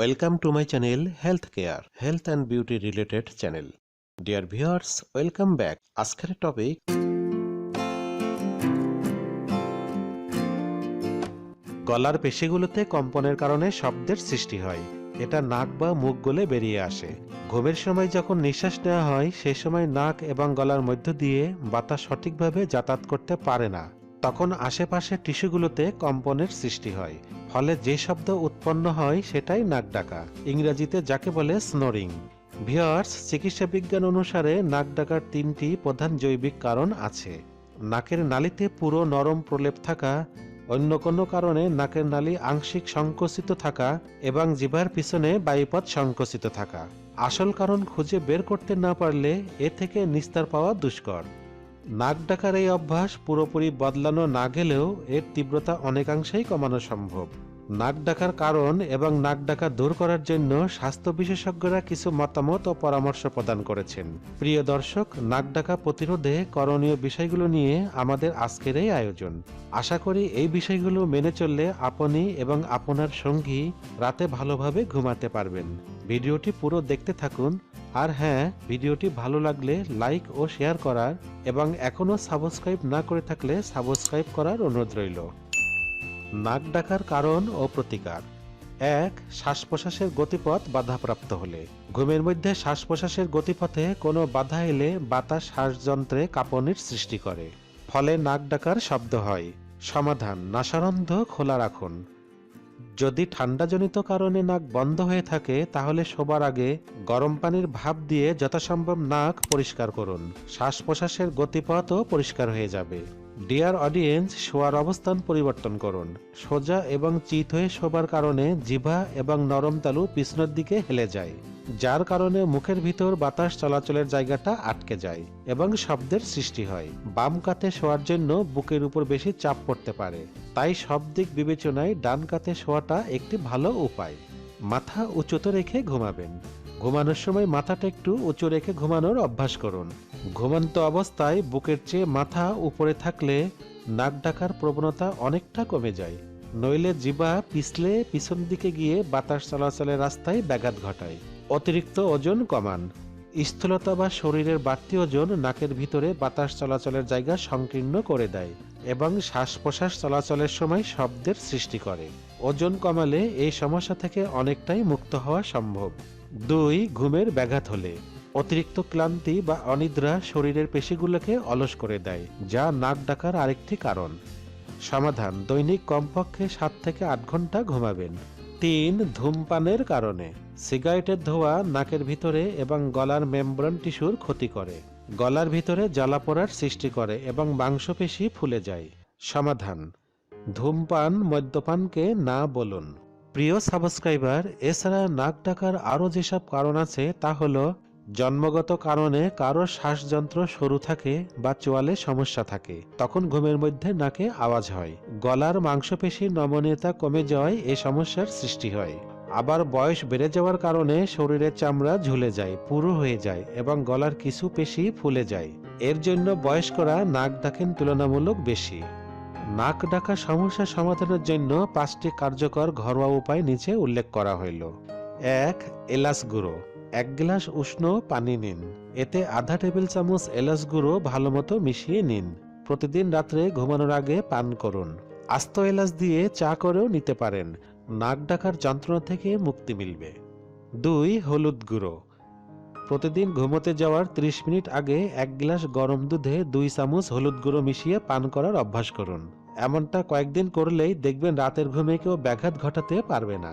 Welcome to my channel health care health and beauty related channel dear viewers, welcome back আজকের topic গলার পেশিগুলোতে কম্পনের কারণে শব্দের সৃষ্টি হয়। এটা নাক বা মুখ গলে বেরিয়ে আসে। ঘুমের সময় যখন নিঃশ্বাস নেওয়া হয় সে সময় নাক এবং গলার মধ্য দিয়ে বাতাস সঠিকভাবে যাতায়াত করতে পারে না। তখন আশেপাশের টিস্যুগুলোতে কম্পনের সৃষ্টি হয়। ফলে যে শব্দ উৎপন্ন হয় সেটাই নাক ডাকা ইংরেজিতে যাকে বলে স্নোরিং ভিওয়ার্স চিকিৎসা বিজ্ঞান অনুসারে নাক ডাকার তিনটি প্রধান জৈবিক কারণ আছে। নাকের নালিতে পুরো নরম প্রলেপ থাকা, অন্য কোনো কারণে নাকের নালী আংশিক সংকুচিত থাকা এবং জিভার পিছনে বায়ুপথ সংকুচিত থাকা। আসল কারণ খুঁজে বের করতে না পারলে এ থেকে নিস্তার পাওয়া দুষ্কর। নাক ডাকার এই অভ্যাস পুরোপুরি বদলানো না গেলেও এর তীব্রতা অনেকাংশেই কমানো সম্ভব। নাক ডাকার কারণ এবং নাক ডাকা দূর করার জন্য স্বাস্থ্য বিশেষজ্ঞরা কিছু মতামত ও পরামর্শ প্রদান করেছেন। প্রিয় দর্শক, নাক ডাকা প্রতিরোধে করণীয় বিষয়গুলো নিয়ে আমাদের আজকের এই আয়োজন। আশা করি এই বিষয়গুলো মেনে চললে আপনি এবং আপনার সঙ্গী রাতে ভালোভাবে ঘুমাতে পারবেন। ভিডিওটি পুরো দেখতে থাকুন আর হ্যাঁ ভিডিওটি ভালো লাগলে লাইক ও শেয়ার করার এবং এখনও সাবস্ক্রাইব না করে থাকলে সাবস্ক্রাইব করার অনুরোধ রইল। নাক ডাকার কারণ ও প্রতিকার। এক শ্বাস প্রশ্বাসের গতিপথ বাধাপ্রাপ্ত হলে। ঘুমের মধ্যে শ্বাস প্রশ্বাসের গতিপথে কোনো বাধা এলে বাতাস শ্বাসযন্ত্রে কাঁপনির সৃষ্টি করে। ফলে নাক ডাকার শব্দ হয়। সমাধান, নাসারন্ধ খোলা রাখুন। যদি ঠান্ডাজনিত কারণে নাক বন্ধ হয়ে থাকে, তাহলে শোবার আগে গরম পানির ভাপ দিয়ে যথাসম্ভব নাক পরিষ্কার করুন। শ্বাস প্রশ্বাসের গতিপথও পরিষ্কার হয়ে যাবে। ডিয়ার অডিয়েন্স শোয়ার অবস্থান পরিবর্তন করুন। সোজা এবং চিত হয়ে শোবার কারণে জিভা এবং নরম তালু পিছনের দিকে হেলে যায়, যার কারণে মুখের ভিতর বাতাস চলাচলের জায়গাটা আটকে যায় এবং শব্দের সৃষ্টি হয়। বাম কাতে শোয়ার জন্য বুকের উপর বেশি চাপ পড়তে পারে, তাই সব দিক বিবেচনায় ডান কাতে শোয়াটা একটি ভালো উপায়। মাথা উঁচুতে রেখে ঘুমাবেন। ঘুমানোর সময় মাথাটা একটু উঁচু রেখে ঘুমানোর অভ্যাস করুন। ঘুমন্ত অবস্থায় বুকের চেয়ে মাথা উপরে থাকলে নাক ডাকার প্রবণতা অনেকটা কমে যায়। নইলে জিবা পিছলে পিছন দিকে গিয়ে বাতাস চলাচলের রাস্তায় ব্যাঘাত ঘটায়। অতিরিক্ত ওজন কমান। স্থূলতা বা শরীরের বাড়তি ওজন নাকের ভিতরে বাতাস চলাচলের জায়গা সংকীর্ণ করে দেয় এবং শ্বাস প্রশ্বাস চলাচলের সময় শব্দের সৃষ্টি করে। ওজন কমালে এই সমস্যা থেকে অনেকটাই মুক্ত হওয়া সম্ভব। দুই, ঘুমের ব্যাঘাত হলে। অতিরিক্ত ক্লান্তি বা অনিদ্রা শরীরের পেশিগুলোকে অলস করে দেয়, যা নাক ডাকার আরেকটি কারণ। সমাধান, দৈনিক কমপক্ষে সাত থেকে আট ঘণ্টা ঘুমাবেন। তিন, ধূমপানের কারণে। সিগারেটের ধোঁয়া নাকের ভিতরে এবং গলার মেমব্রান টিস্যুর ক্ষতি করে। গলার ভিতরে জ্বালা পোড়ার সৃষ্টি করে এবং মাংসপেশি ফুলে যায়। সমাধান, ধূমপান, মদ্যপানকে না বলুন। প্রিয় সাবস্ক্রাইবার, এছাড়া নাক ডাকার আরও যেসব কারণ আছে তা হলো জন্মগত কারণে কারও শ্বাসযন্ত্র সরু থাকে বা চোয়ালে সমস্যা থাকে। তখন ঘুমের মধ্যে নাকে আওয়াজ হয়। গলার মাংসপেশির নমনীয়তা কমে যাওয়ায় এ সমস্যার সৃষ্টি হয়। আবার বয়স বেড়ে যাওয়ার কারণে শরীরের চামড়া ঝুলে যায়, পুরো হয়ে যায় এবং গলার কিছু পেশি ফুলে যায়। এর জন্য বয়স্করা নাক ডাকেন তুলনামূলক বেশি। নাক ডাকা সমস্যা সমাধানের জন্য পাঁচটি কার্যকর ঘরোয়া উপায় নিচে উল্লেখ করা হইল। এক, এলাচ গুঁড়ো। এক গ্লাস উষ্ণ পানি নিন। এতে আধা টেবিল চামচ এলাচ গুঁড়ো ভালো মতো মিশিয়ে নিন। প্রতিদিন রাত্রে ঘুমানোর আগে পান করুন। আস্ত এলাচ দিয়ে চা করেও নিতে পারেন। নাক ডাকার যন্ত্রণা থেকে মুক্তি মিলবে। দুই, হলুদ গুঁড়ো। প্রতিদিন ঘুমোতে যাওয়ার 30 মিনিট আগে এক গ্লাস গরম দুধে দুই চামচ হলুদ গুঁড়ো মিশিয়ে পান করার অভ্যাস করুন। এমনটা কয়েকদিন করলেই দেখবেন রাতের ঘুমে কেউ ব্যাঘাত ঘটাতে পারবে না।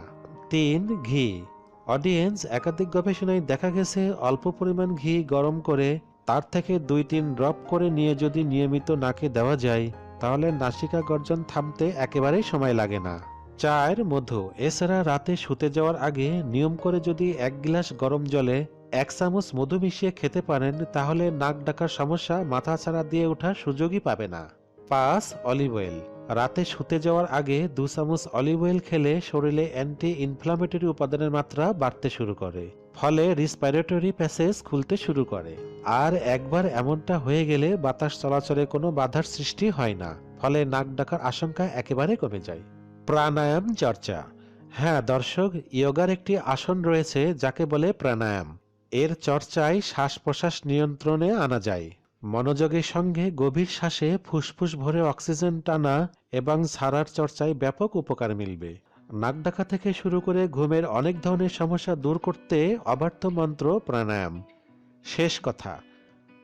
তিন, ঘি। অডিয়েন্স একাধিক গবেষণায় দেখা গেছে অল্প পরিমাণ ঘি গরম করে তার থেকে দুই তিন ড্রপ করে নিয়ে যদি নিয়মিত নাকে দেওয়া যায়, তাহলে নাসিকা গর্জন থামতে একেবারেই সময় লাগে না। চায়ের মধু। এছাড়া রাতে শুতে যাওয়ার আগে নিয়ম করে যদি এক গ্লাস গরম জলে এক চামচ মধু মিশিয়ে খেতে পারেন, তাহলে নাক ডাকার সমস্যা মাথা ছাড়া দিয়ে ওঠার সুযোগই পাবে না। পাঁচ, অলিভ অয়েল। রাতে শুতে যাওয়ার আগে দু চামচ অলিভ অয়েল খেলে শরীরে অ্যান্টি ইনফ্লামেটরি উপাদানের মাত্রা বাড়তে শুরু করে, ফলে রিসপাইরেটরি প্যাসেজ খুলতে শুরু করে। আর একবার এমনটা হয়ে গেলে বাতাস চলাচলে কোনো বাধার সৃষ্টি হয় না, ফলে নাক ডাকার আশঙ্কা একেবারে কমে যায়। প্রাণায়াম চর্চা। হ্যাঁ দর্শক, ইয়োগার একটি আসন রয়েছে যাকে বলে প্রাণায়াম। এর চর্চায় শ্বাস প্রশ্বাস নিয়ন্ত্রণে আনা যায়। মনোযোগের সঙ্গে গভীর শ্বাসে ফুসফুস ভরে অক্সিজেন টানা এবং ছাড়ার চর্চায় ব্যাপক উপকার মিলবে। নাক ডাকা থেকে শুরু করে ঘুমের অনেক ধরনের সমস্যা দূর করতে অবার্থ মন্ত্র প্রাণায়াম। শেষ কথা,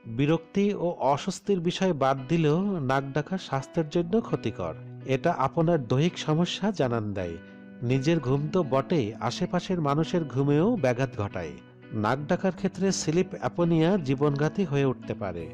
বিরক্তি ও অস্বস্তির বিষয় বাদ দিলেও নাক ডাকা স্বাস্থ্যের জন্য ক্ষতিকর। এটা আপনার দৈহিক সমস্যা জানান দেয়। নিজের ঘুম তো বটেই, আশেপাশের মানুষের ঘুমেও ব্যাঘাত ঘটায়। নাক ডাকার ক্ষেত্রে স্লিপ অ্যাপোনিয়া জীবনঘাতী হয়ে উঠতে পারে।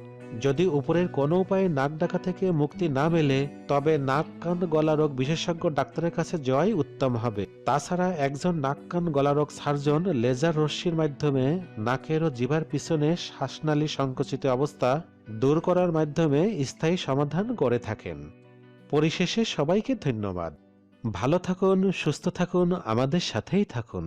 যদি উপরের কোনো উপায়ে নাক ডাকা থেকে মুক্তি না মেলে, তবে নাক কান গলা রোগ বিশেষজ্ঞ ডাক্তারের কাছে যাওয়াই উত্তম হবে। তাছাড়া একজন নাক কান গলা রোগ সার্জন লেজার রশ্মির মাধ্যমে নাকের ও জিভার পিছনে শ্বাসনালী সংকুচিত অবস্থা দূর করার মাধ্যমে স্থায়ী সমাধান করে থাকেন। পরিশেষে সবাইকে ধন্যবাদ। ভালো থাকুন, সুস্থ থাকুন, আমাদের সাথেই থাকুন।